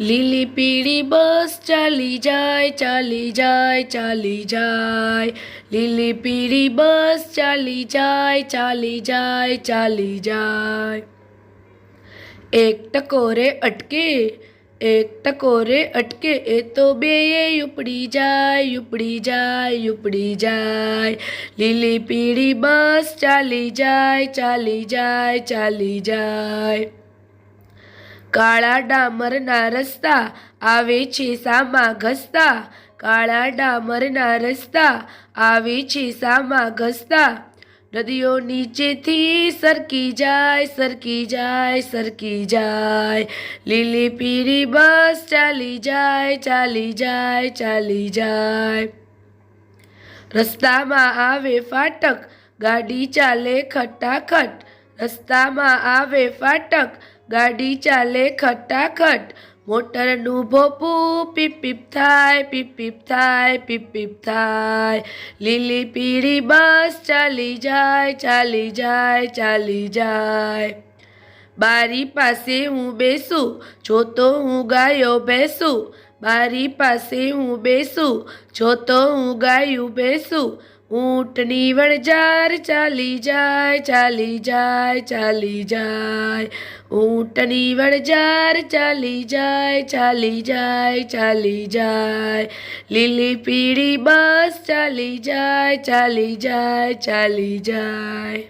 લીલી પીળી બસ ચાલી જાય ચાલી જાય ચાલી જાય લીલી પીળી બસ ચાલી જાય ચાલી જાય ચાલી જાય એક ટકોરે અટકે એક ટકોરે અટકે એ તો બેય ઉપડી જાય ઉપડી જાય ઉપડી જાય લીલી પીળી બસ ચાલી જાય ચાલી જાય ચાલી જાય કાળા ડામરના રસ્તા આવે છે સામા ઘસતા કાળા ડામરના રસ્તા આવે છે સામા ઘસતા નદીઓ નીચેથી સરકી જાય સરકી જાય સરકી જાય. લીલી પીળી બસ ચાલી જાય ચાલી જાય ચાલી જાય. રસ્તામાં આવે ફાટક, ગાડી ચાલે ખટાખટ. રસ્તામાં આવે ફાટક ગાડી ચાલે ખટાખટ મોટરનું ભોપું પીપ પીપ થાય પીપ પીપ થાય પીપ પીપ થાય લીલી પીળી બસ ચાલી જાય ચાલી જાય ચાલી જાય બારી પાસે હું બેસું જો તો હું ગાયો બેસું બારી પાસે હું બેસું જો તો હું ગાયું બેસું ઊંટની વણઝાર ચાલી જાય ચાલી જાય ચાલી જાય. ઊંટની વણઝાર ચાલી જાય ચાલી જાય ચાલી જાય. લીલી પીળી બસ ચાલી જાય ચાલી જાય ચાલી જાય.